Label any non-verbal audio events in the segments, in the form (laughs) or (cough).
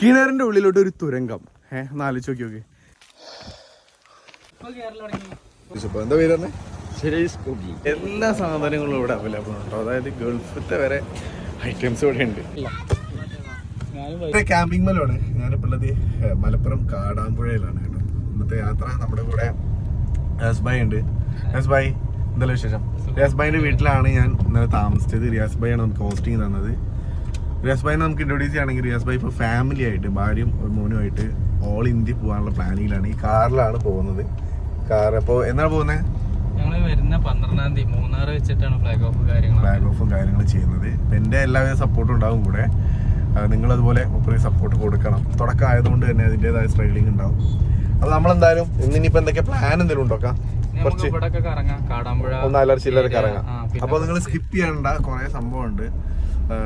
കിണറിന്റെ ഉള്ളിലോട്ട് ഒരു തുരങ്കം. ഏഹ് ഒന്ന് ആലോചിച്ച് നോക്കി നോക്കി. എന്താ പേര് പറഞ്ഞേ എല്ലാ സാധനങ്ങളും ഇവിടെ അവൈലബിൾ ഉണ്ടോ. അതായത് ഗൾഫത്തെ വരെ ഐറ്റംസ് ഇവിടെ ഉണ്ട്. ക്യാമ്പിംഗ് മലമാണ് ഞാനിപ്പോൾ ഉള്ളത് ഏഹ്, മലപ്പുറം കാടാമ്പുഴയിലാണ് കേട്ടോ. ഇന്നത്തെ യാത്ര നമ്മുടെ കൂടെ റിയാസ് ഭായ് ഉണ്ട്. റിയാസ് ഭായ് എന്തെല്ലാം വിശേഷം? റിയാസ് വീട്ടിലാണ് ഞാൻ ഇന്നലെ താമസിച്ചത്. റിയാസ് ആണ് നമുക്ക് ഹോസ്റ്റിംഗ് തന്നത്. റിയാസ് ഭായിനെ നമുക്ക് ഇൻട്രൊഡ്യൂസ് ചെയ്യുകയാണെങ്കിൽ റിയാസ് ഭായി ഇപ്പോൾ ഫാമിലി ആയിട്ട് ഭാര്യയും ഒരു മോനുമായിട്ട് ഓൾ ഇന്ത്യ പോകാനുള്ള പ്ലാനിങ്ങിലാണ് ഈ കാറിലാണ് പോകുന്നത്. കാർ അപ്പോൾ എന്നാണ് പോകുന്നത് ഞങ്ങൾ വരുന്ന പന്ത്രണ്ടാം തീയതി മൂന്നാർ വെച്ചിട്ടാണ് ഫ്ലാഗ് ഓഫ് കാര്യങ്ങൾ ഫ്ലാഗ് ഓഫും കാര്യങ്ങളും ചെയ്യുന്നത്. എന്റെ എല്ലാവിധ സപ്പോർട്ടും ഉണ്ടാവും കൂടെ. നിങ്ങളതുപോലെ ഒപ്പം സപ്പോർട്ട് കൊടുക്കണം. തുടക്കം ആയതുകൊണ്ട് തന്നെ അതിന്റെതായ സ്ട്രഗിളിംഗ് ഉണ്ടാവും. അപ്പോൾ നമ്മളെന്തായാലും ഇന്നിനിപ്പോൾ എന്തൊക്കെ പ്ലാൻ എന്തെങ്കിലും ഉണ്ടോക്കാം കുറച്ച് ഒന്ന് അലർച്ച ചില്ലറ ഇറങ്ങാം അപ്പോൾ നിങ്ങൾ സ്കിപ്പ് ചെയ്യണ്ട. കുറേ സംഭവമുണ്ട്.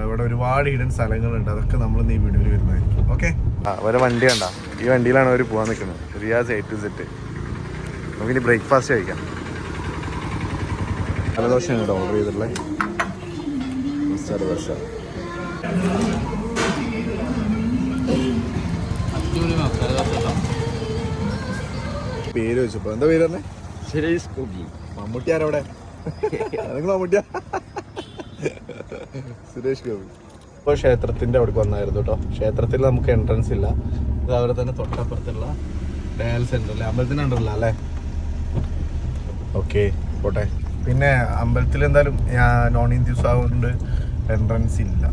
ഇവിടെ ഒരുപാട് ഹിഡൻ സ്ഥലങ്ങളുണ്ട്. അതൊക്കെ നമ്മൾ ഈ വീഡിയോയിൽ വരുന്നതായിരിക്കും. ഓക്കെ അവരെ ഒരു വണ്ടി കണ്ട. ഈ വണ്ടിയിലാണ് അവർ പോകാൻ നിൽക്കുന്നത് റിയാസ് എ ടു സെറ്റ് നമുക്കിനി ബ്രേക്ക്ഫാസ്റ്റ് കഴിക്കാം. ജലദോഷമാണ് കേട്ടോ ഓർഡർ ചെയ്തിട്ടുള്ളത്. പേര് വെച്ചപ്പോ. എന്താ പേര് പറഞ്ഞേ? മമ്മൂട്ടിയാരവിടെ? (laughs) നിങ്ങൾ മമ്മൂട്ടിയ? (laughs) സുരേഷ് ഗോപി. ഇപ്പോൾ ക്ഷേത്രത്തിന്റെ അവിടേക്ക് വന്നായിരുന്നു കേട്ടോ ക്ഷേത്രത്തിൽ നമുക്ക് എൻട്രൻസ് ഇല്ല. ഇത് അവരെ തന്നെ തൊട്ടപ്പുറത്തുള്ള ഡയൽ സെന്ററിലെ അമ്പലത്തിനുണ്ടല്ലോ അല്ലേ? ഓക്കെ പോട്ടെ. പിന്നെ അമ്പലത്തിൽ എന്തായാലും ഞാൻ നോൺ ഇന്ത്യൻസ് ആയതുകൊണ്ട് എൻട്രൻസ് ഇല്ല.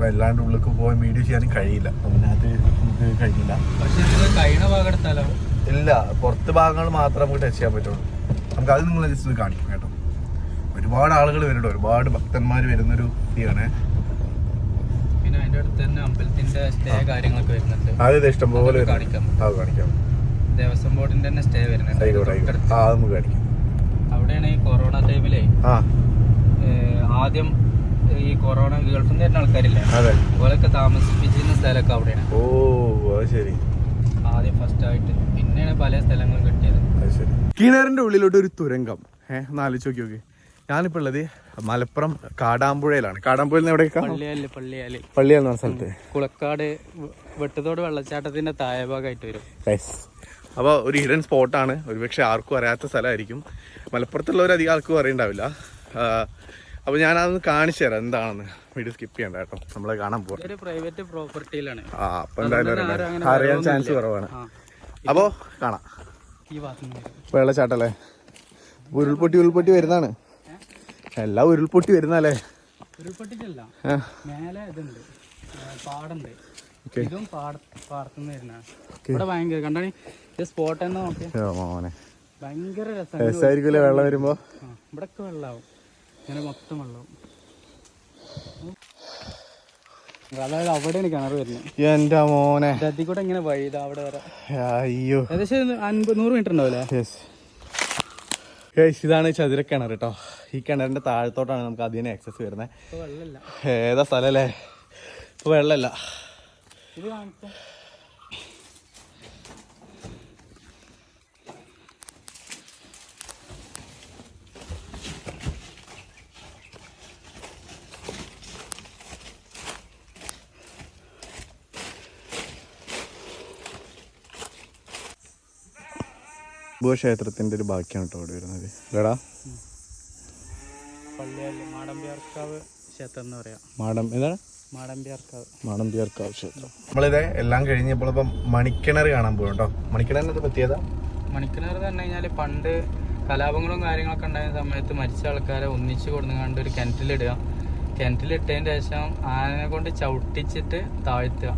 വല്ലാണ്ട് ഉള്ളിലേക്ക് പോയി വീഡിയോ ചെയ്യാനും കഴിയില്ല. അതിനകത്ത് അത് നമുക്ക് കഴിയില്ല ഇല്ല പുറത്ത് ഭാഗങ്ങൾ മാത്രമേ നമുക്ക് ടച്ച് ചെയ്യാൻ പറ്റുള്ളൂ. നമുക്ക് അത് നിങ്ങൾ ജസ്റ്റ് കാണിക്കും. ഒരുപാട് ആളുകൾ വരുന്നുണ്ട്. ഒരുപാട് ഭക്തന്മാർ വരുന്നൊരു ഇതാണ് പിന്നെ അതിന്റെ അടുത്ത് തന്നെ അമ്പലത്തിന്റെ സ്റ്റേ കാര്യങ്ങളൊക്കെ വരുന്നുണ്ട്. ആദ്യത്തെ ഇഷ്ടം പോലെ കാണിക്കാം. അത് കാണിക്കാം. ദേവസ്വം ബോർഡിന്റെ തന്നെ സ്റ്റേ വരുന്നുണ്ട്. അത് നമുക്ക് കാണിക്കാം. അവിടെയാണ് ഈ കൊറോണ ടൈമിലേ ആ. ആദ്യം ഈ കൊറോണ ഗൾഫിൽ നിന്ന് വരുന്ന ആൾക്കാരില്ല? അതെ. അതുപോലൊക്കെ താമസിപ്പിച്ചിരുന്ന സ്ഥലമൊക്കെ അവിടെയാണ്. ഓ അത് ശരി. ആദ്യം ഫസ്റ്റ് ആയിട്ട് പിന്നെയാണ് പല സ്ഥലങ്ങളും കിട്ടിയത്. അത് ശരി. കിണറിന്റെ ഉള്ളിലോട്ട് ഒരു തുരങ്കം. ഏഹ് ഒന്ന് ആലോചിച്ച് നോക്കി നോക്കി. ഞാനിപ്പോൾ ഉള്ളത് മലപ്പുറം കാടാമ്പുഴയിലാണ്. കാടാമ്പുഴയിൽ നിന്ന് എവിടേക്കാ പള്ളിയാൽ പള്ളിയാൽ. പള്ളി എന്ന സ്ഥലത്ത്. കുളക്കാട് വെട്ടത്തോട് വെള്ളച്ചാട്ടത്തിന്റെ താഴെ ഭാഗമായിട്ട് വരും അപ്പോൾ ഒരു ഹിഡൻ സ്പോട്ടാണ് ഒരുപക്ഷെ ആർക്കും അറിയാത്ത സ്ഥലമായിരിക്കും. മലപ്പുറത്തുള്ളവർ അധികം ആർക്കും അറിയണ്ടാവില്ല. അപ്പോൾ ഞാൻ അതൊന്ന് കാണിച്ചു തരാം എന്താണെന്ന്. വീഡിയോ സ്കിപ്പ് ചെയ്യണ്ട കേട്ടോ. നമ്മളെ കാണാൻ പോകും പ്രൈവറ്റ് പ്രോപ്പർട്ടിയിലാണ് ആ അപ്പം എന്തായാലും അറിയാൻ ചാൻസ്. കുറവാണ്. അപ്പോ അപ്പോൾ കാണാം. വെള്ളച്ചാട്ടല്ലേ? ഉരുൾപൊട്ടി ഉരുൾപൊട്ടി വരുന്നതാണ്. എല്ലാം ഉരുൾപൊട്ടി വരുന്നല്ലേ? ഉരുൾപൊട്ടിട്ടല്ല ആ, മേലെ ഇതുണ്ട്. ഏ, പാടുണ്ട്. ഇതും പാട പാടത്തുനിന്ന് വരുന്നതാണ്. ഇവിടെ ഭയങ്കര കണ്ടാണ് ഇത് സ്പോട്ട് എന്ന് നോക്കി ഭയങ്കര വെള്ളം വരുമ്പോ? ഇവിടെ ഒക്കെ വെള്ളമാവും ഇങ്ങനെ മൊത്തം വെള്ളവും. അതായത് അവിടെയാണ് കിണർ വരുന്നത്. എന്റെ മോനെ. കൂടെ ഇങ്ങനെ വഴി അവിടെ വരെ. അയ്യോ. ഏകദേശം അൻപത് നൂറ് മീറ്റർ ഉണ്ടാവില്ലേ? ഇതാണ് ചതുര കിണർ കേട്ടോ ഈ കിണറിന്റെ താഴത്തോട്ടാണ് നമുക്ക് അതിന് ആക്സസ് വരുന്നത് ഏതാ സ്ഥലല്ലേ? ഇപ്പൊ വെള്ളമല്ല. ക്ഷേത്രത്തിന്റെ ഒരു ബാക്കിയാണ് കേട്ടോ അവിടെ വരുന്നത്. ഇല്ലടാ പള്ളിയല്ല മാടമ്പിയാർക്കാവ് ക്ഷേത്രം എന്ന് പറയാം. മാടം ഏതാണ് മാടമ്പിയാർക്കാവ് മാടമ്പിയാർക്കാവ് ക്ഷേത്രം. നമ്മളിത് എല്ലാം കഴിഞ്ഞപ്പോൾ ഇപ്പം മണിക്കിണർ കാണാൻ പോകും കേട്ടോ. മണിക്കിണറിനത് പറ്റിയതാ? മണിക്കിണർ എന്ന് പറഞ്ഞു കഴിഞ്ഞാൽ പണ്ട് കലാപങ്ങളും കാര്യങ്ങളൊക്കെ ഉണ്ടായ സമയത്ത് മരിച്ച ആൾക്കാരെ ഒന്നിച്ച് കൊടുങ്ങാണ്ട് ഒരു കിണറ്റിലിടുക കിണറ്റിലിട്ടതിന്റെ ശേഷം ആനനെ കൊണ്ട് ചവിട്ടിച്ചിട്ട് താഴ്ത്തുക.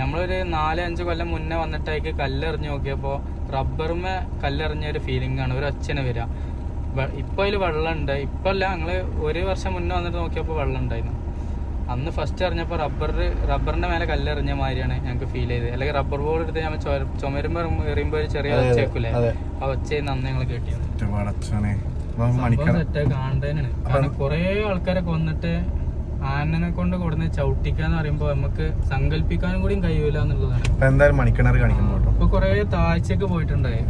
നമ്മളൊരു നാല് അഞ്ച് കൊല്ലം മുന്നേ വന്നിട്ടേക്ക് കല്ലെറിഞ്ഞ് നോക്കിയപ്പോൾ റബ്ബറുമേ കല്ലെറിഞ്ഞ ഒരു ഫീലിംഗ് ആണ്. ഒരു അച്ഛനെ വരിക. വെ- ഇപ്പൊ അതിൽ വെള്ളമുണ്ട്. ഇപ്പൊ അല്ല ഞങ്ങൾ ഒരു വർഷം മുന്നേ വന്നിട്ട് നോക്കിയപ്പോൾ വെള്ളം ഉണ്ടായിരുന്നു അന്ന് ഫസ്റ്റ് അറിഞ്ഞപ്പോൾ റബ്ബർ റബ്ബറിന്റെ മേലെ കല്ലെറിഞ്ഞ മാതിരിയാണ് ഞങ്ങൾക്ക് ഫീൽ ചെയ്തത്. അല്ലെങ്കിൽ റബ്ബർ ബോൾ എടുത്ത് ഞാൻ ചുമരുമ്പോൾ എറിയുമ്പോൾ ഒരു ചെറിയ ഒച്ചേക്കൂലേ ആ ഒച്ചയിൽ നന്ന് ഞങ്ങൾ കേട്ടിയത് കാണേണ്ടതിനാണ് കാരണം കുറേ ആൾക്കാരൊക്കെ വന്നിട്ട് ആനനെ കൊണ്ട് കൊടുന്ന് ചവിട്ടിക്കാന്ന് പറയുമ്പോ നമുക്ക് സങ്കല്പിക്കാനും കൂടിയും കഴിയൂല എന്നുള്ളതാണ് എന്തായാലും മണിക്കിണർ കാണിക്കുന്നു ഇപ്പൊ കൊറേ താഴ്ചക്ക് പോയിട്ടുണ്ടായി.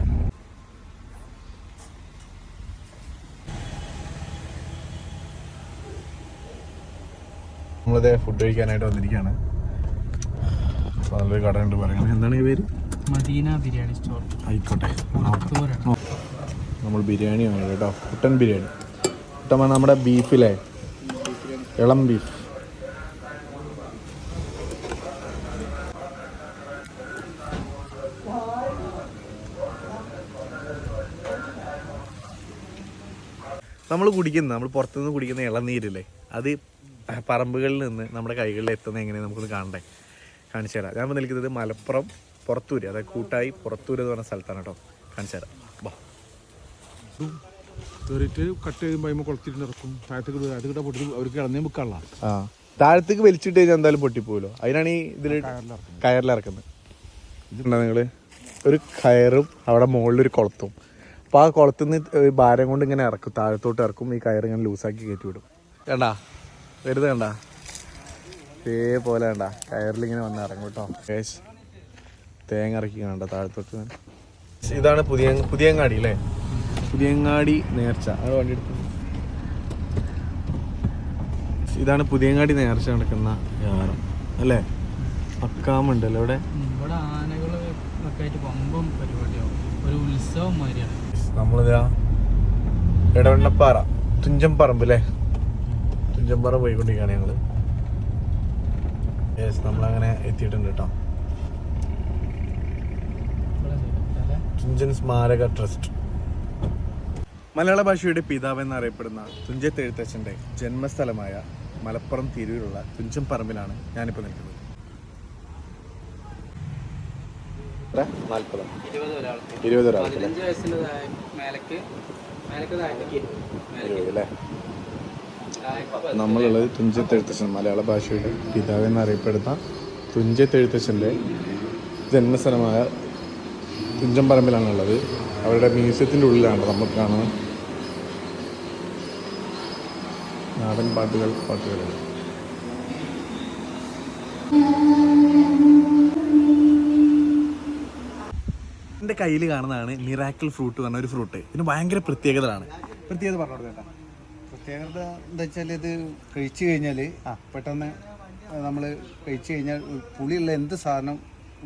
നമ്മളിത് ഫുഡ് കഴിക്കാനായിട്ട് വന്നിരിക്കുകയാണ് നല്ലൊരു കട ഉണ്ട് പറയുന്നത്. എന്താണ് ഈ പേര്? മദീന ബിരിയാണി സ്റ്റോർ ആയിക്കോട്ടെ. നമ്മൾ ബിരിയാണി വേണം കേട്ടോ. കുട്ടൻ ബിരിയാണി. പറഞ്ഞാൽ നമ്മുടെ ബീഫിലേ ഇളം ബീഫ്. നമ്മൾ കുടിക്കുന്ന നമ്മൾ പുറത്തുനിന്ന് കുടിക്കുന്ന ഇളനീരില്ലേ അത് പറമ്പുകളിൽ നിന്ന് നമ്മുടെ കൈകളിൽ എത്തുന്നത് എങ്ങനെയാണ് നമുക്കൊന്ന് കാണണ്ടേ? കാണിച്ചു തരാം. ഞാൻ നിൽക്കുന്നത് മലപ്പുറം പുറത്തൂര് അതായത് കൂട്ടായി പുറത്തൂര് എന്ന് പറഞ്ഞ സ്ഥലത്താണ് കേട്ടോ. കാണിച്ചു തരാം. കയറിയിട്ട് കട്ട് ചെയ്യുമ്പോൾ കുളത്തിട്ട് ഇറക്കും താഴത്തേക്ക് താഴത്തേക്ക് പൊട്ടി അവർക്ക് ഇളഞ്ഞ ആ. താഴത്തേക്ക് വലിച്ചിട്ട് കഴിഞ്ഞാൽ എന്തായാലും പൊട്ടിപ്പോലോ അതിനാണ് ഈ ഇതിൽ കയറിലിറക്കുന്നത് ഇതുണ്ടോ നിങ്ങൾ ഒരു കയറും അവിടെ മുകളിലൊരു കുളത്തും. അപ്പോൾ ആ കുളത്തിൽ നിന്ന് ഭാരം കൊണ്ട് ഇങ്ങനെ ഇറക്കും. താഴത്തോട്ട് ഇറക്കും. ഈ കയർ ഇങ്ങനെ ലൂസാക്കി കയറ്റി വിടും. കണ്ടാ? വെറുതെ കണ്ടാ? ഇതേപോലെ കണ്ട. കയറിലിങ്ങനെ വന്ന് ഇറങ്ങും കേട്ടോ. കേശ് തേങ്ങ ഇറക്കി കണ്ട താഴത്തോട്ട്. ഇതാണ് പുതിയ പുതിയങ്ങാടി അല്ലേ? പുതിയങ്ങാടി നേർച്ച. അത് വണ്ടി എടുത്തു ഇതാണ് പുതിയങ്ങാടി നേർച്ച നടക്കുന്ന യാനം അല്ലേ? അക്കാമുണ്ടല്ലോ ഇവിടെ ഇവിടെ ആനകളൊക്കെ ആയിട്ട് പമ്പം പരിപാടിയാവും. ഒരു ഉത്സവം മാതിരിയാണ്. നമ്മളിതാ ഇടവണ്ണപ്പാറ തുഞ്ചം പറമ്പ് അല്ലേ? തുഞ്ചംപാറ പോയിക്കൊണ്ടിരിക്കുകയാണ് ഞങ്ങൾ. യെസ് നമ്മളങ്ങനെ എത്തിയിട്ടുണ്ട് കേട്ടോ. തുഞ്ചൻ സ്മാരക ട്രസ്റ്റ്. മലയാള ഭാഷയുടെ പിതാവ് എന്നറിയപ്പെടുന്ന തുഞ്ചത്ത് എഴുത്തച്ഛന്റെ ജന്മസ്ഥലമായ മലപ്പുറം തിരൂരുള്ള തുഞ്ചൻ പറമ്പിലാണ് ഞാനിപ്പോൾ നിൽക്കുന്നത്. ഇരുപത് ഒരാൾക്ക്. ഇരുപത് അല്ലേ? നമ്മളുള്ളത് തുഞ്ചത്തെഴുത്തച്ഛൻ മലയാള ഭാഷയുടെ പിതാവ് എന്നറിയപ്പെടുന്ന തുഞ്ചത്തെഴുത്തച്ഛന്റെ ജന്മസ്ഥലമായ തുഞ്ചംപറമ്പിലാണുള്ളത്. അവരുടെ മ്യൂസിയത്തിന്റെ ഉള്ളിലാണ് നമ്മൾ കാണുന്നത്. നാടൻ പാട്ടുകൾ പാട്ടുകൾ. എന്റെ കയ്യിൽ കാണുന്നതാണ് മിറാക്കിൾ ഫ്രൂട്ട് പറഞ്ഞ ഒരു ഫ്രൂട്ട്. ഇതിന് ഭയങ്കര പ്രത്യേകതയാണ് പ്രത്യേകത പറഞ്ഞു ചേട്ടാ. പ്രത്യേകത എന്താ വെച്ചാൽ ഇത് കഴിച്ചു കഴിഞ്ഞാൽ പെട്ടെന്ന് നമ്മൾ കഴിച്ചു കഴിഞ്ഞാൽ പുളിയുള്ള എന്ത് സാധനം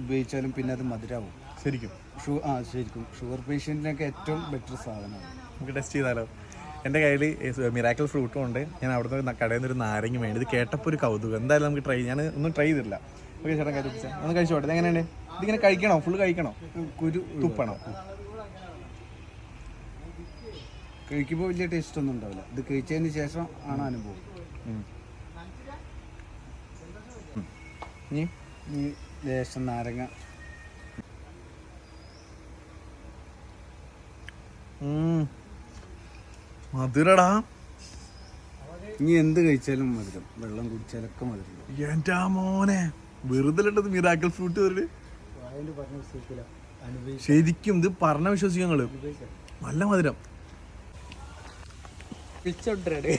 ഉപയോഗിച്ചാലും പിന്നെ അത് മധുരാവും. ശരിക്കും? ഷു ആ ശരിക്കും. ഷുഗർ പേഷ്യന്റിനൊക്കെ ഏറ്റവും ബെറ്റർ സാധനമാണ്. നമുക്ക് ടെസ്റ്റ് ചെയ്താലോ? എന്റെ കയ്യിൽ മിറാക്കൽ ഫ്രൂട്ടും ഉണ്ട്. ഞാൻ അവിടെ നിന്ന് കടയിൽ നിന്ന് ഒരു നാരങ്ങ വേണ്ടി ഇത് കേട്ടപ്പോൾ ഒരു കൗതുകം. എന്തായാലും നമുക്ക് ട്രൈ ഞാൻ ഒന്നും ട്രൈ ചെയ്തില്ല ഓക്കെ ചേട്ടൻ കഴിച്ചാൽ ഒന്ന് കഴിച്ചോട്ടെ. എങ്ങനെയാണ് ഇതിങ്ങനെ കഴിക്കണോ? ഫുൾ കഴിക്കണോ? കുരു തുപ്പണോ? കഴിക്കുമ്പോൾ വലിയ ടേസ്റ്റ് ഒന്നും ഉണ്ടാവില്ല. ഇത് കഴിച്ചതിന് ശേഷം ആണ് അനുഭവം. ഇനി ലേശം നാരങ്ങ. മധുരടാ. ഇനി എന്ത് കഴിച്ചാലും മധുരം. വെള്ളം കുടിച്ചാലൊക്കെ മധുരം. എന്റെ മോനെ വെറുതെ ഇട്ടത് മിറാക്കൽ ഫ്രൂട്ട് വരൽ ശരിക്കും ഇത് പറഞ്ഞ വിശ്വസിക്കും നല്ല മധുരം. പിച്ചൊട്ടേ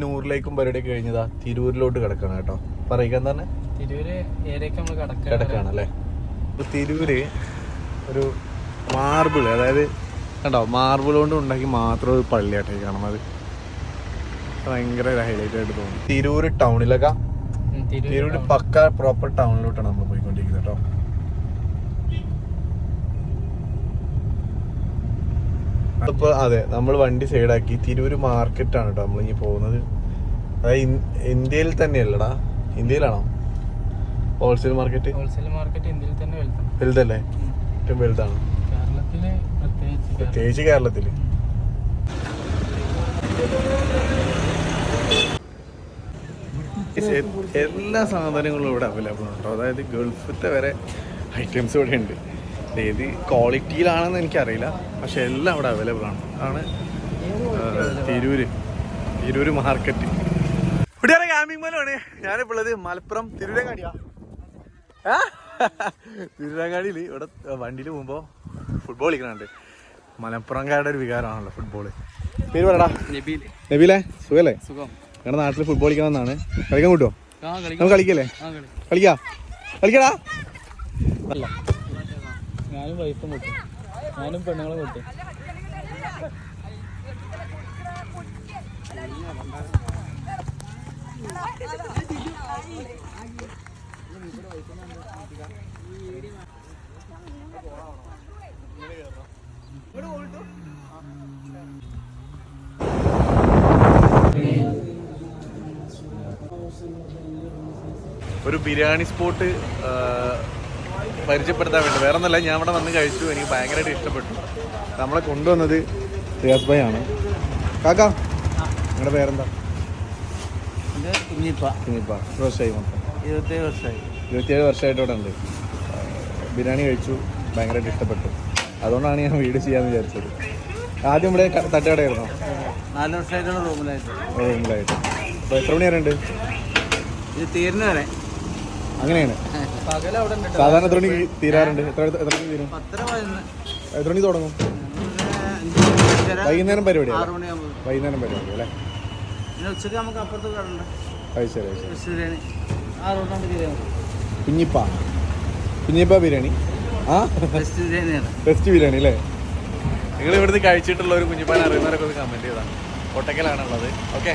നൂറിലേക്കും പരിപാടി കഴിഞ്ഞതാ. തിരൂരിലോട്ട് കിടക്കണം കേട്ടോ. പറയുക എന്താണ്? തിരൂര് ഏരിയക്ക് നമ്മൾ കിടക്കണം. അല്ലേ ഇപ്പൊ തിരൂര് ഒരു മാർബിൾ അതായത് കണ്ടോ മാർബിൾ കൊണ്ട് ഉണ്ടാക്കി മാത്രം ഒരു പള്ളിയാട്ടേ കാണാം അത്. ഭയങ്കര ഒരു ഹൈലൈറ്റ് ആയിട്ട് തോന്നുന്നു തിരൂര് ടൗണിലൊക്കെ തിരൂര് തിരൂര് പക്ക പ്രോപ്പർ ടൗണിലോട്ടാണ് നമ്മൾ പോയിക്കൊണ്ടിരിക്കുന്നത് കേട്ടോ. ഇപ്പൊ അതെ നമ്മൾ വണ്ടി സൈഡാക്കി തിരൂര് മാർക്കറ്റാണ് കേട്ടോ നമ്മൾ ഇനി പോകുന്നത്. അതായത് ഇന്ത്യയിൽ തന്നെയല്ലടാ. ഇന്ത്യയിലാണോ? ഹോൾസെയിൽ മാർക്കറ്റ് ഹോൾസെയിൽ മാർക്കറ്റ് ഇന്ത്യയിൽ തന്നെ വലുതാണ്. വലുതല്ലേ? ഏറ്റവും വലുതാണ്. കേരളത്തിൽ പ്രത്യേകിച്ച് കേരള- പ്രത്യേകിച്ച് കേരളത്തിൽ എല്ലാ സാധനങ്ങളും ഇവിടെ അവൈലബിൾ ഉണ്ടോ അതായത് ഗൾഫത്തെ വരെ ഐറ്റംസ് ഇവിടെ ഉണ്ട്. ഏത് ക്വാളിറ്റിയിലാണെന്ന് എനിക്കറിയില്ല. പക്ഷെ എല്ലാം അവിടെ അവൈലബിൾ ആണ്. അതാണ് തിരൂര് തിരൂര് മാർക്കറ്റ് ഇവിടെ ക്യാമ്പിംഗ് മലമാണ് ഞാനിപ്പോൾ ഉള്ളത് മലപ്പുറം തിരൂരങ്ങാടിയാ. തിരുരങ്ങാടിയിൽ ഇവിടെ വണ്ടിയിൽ പോകുമ്പോൾ ഫുട്ബോൾ കളിക്കണുണ്ട്. മലപ്പുറംകാരുടെ ഒരു വികാരമാണല്ലോ ഫുട്ബോൾ പേര് പറടാ നബീലേ നബീലേ സുഖല്ലേ? സുഖം. ഞങ്ങളുടെ നാട്ടിൽ ഫുട്ബോൾ കളിക്കണമെന്നാണ് കളിക്കാൻ കിട്ടുമോ നമുക്ക് കളിക്കല്ലേ? കളിക്കാ. കളിക്കടാ. അല്ല ഞാനും വൈഫും കിട്ടും. ഞാനും പെണ്ണുങ്ങളും കിട്ടും. ഒരു ബിരിയാണി സ്പോട്ട് പരിചയപ്പെടുത്താൻ വേണ്ടി. വേറെ ഒന്നല്ല ഞാൻ അവിടെ വന്ന് കഴിച്ചു. എനിക്ക് ഭയങ്കരമായിട്ട് ഇഷ്ടപ്പെട്ടു. നമ്മളെ കൊണ്ടുവന്നത് റിയാസ് ഭായ് ആണ്. കാക്ക നിങ്ങളുടെ പേരെന്താ? ഇത് കുഞ്ഞിപ്പ. കുഞ്ഞിപ്പാ. വർഷമായി മൊത്തം? ഇരുപത്തിയേഴ് വർഷമായിട്ട് ഇവിടെ ഉണ്ട്. ബിരിയാണി കഴിച്ചു. ഭയങ്കരമായിട്ട് ഇഷ്ടപ്പെട്ടു. അതുകൊണ്ടാണ് ഞാൻ വീട് ചെയ്യാന്ന് വിചാരിച്ചത്. ആദ്യം ഇവിടെ തട്ടുകടയായിരുന്നു തട്ടുകടയായിരുന്നോ നാല് വർഷമായിട്ടുള്ള റൂമിലായിട്ട്. റൂമിലായിട്ട്. അപ്പോൾ എത്ര മണി വരെ ഉണ്ട് ഇത് തീരുന്ന വരെ അങ്ങനെയാണ്. സാധാരണ എത്ര മണിക്ക് തീരാറുണ്ട്. എത്ര എത്ര മണിക്ക് തീരും? എത്ര മണിക്ക് തുടങ്ങും. വൈകുന്നേരം പരിപാടി വൈകുന്നേരം പരിപാടി അല്ലേ? നമുക്ക് ശരി ബിരിയാണി കുഞ്ഞിപ്പ. കുഞ്ഞിപ്പ ബിരിയാണി. ആ? ബെസ്റ്റ് ബിരിയാണി അല്ലേ? നിങ്ങൾ ഇവിടുന്ന് കഴിച്ചിട്ടുള്ള ഒരു കുഞ്ഞിപ്പാൻ അറിയുന്നവരൊക്കെ ഒന്ന് കമന്റ് ചെയ്താൽ ഒട്ടക്കലാണുള്ളത് ഓക്കെ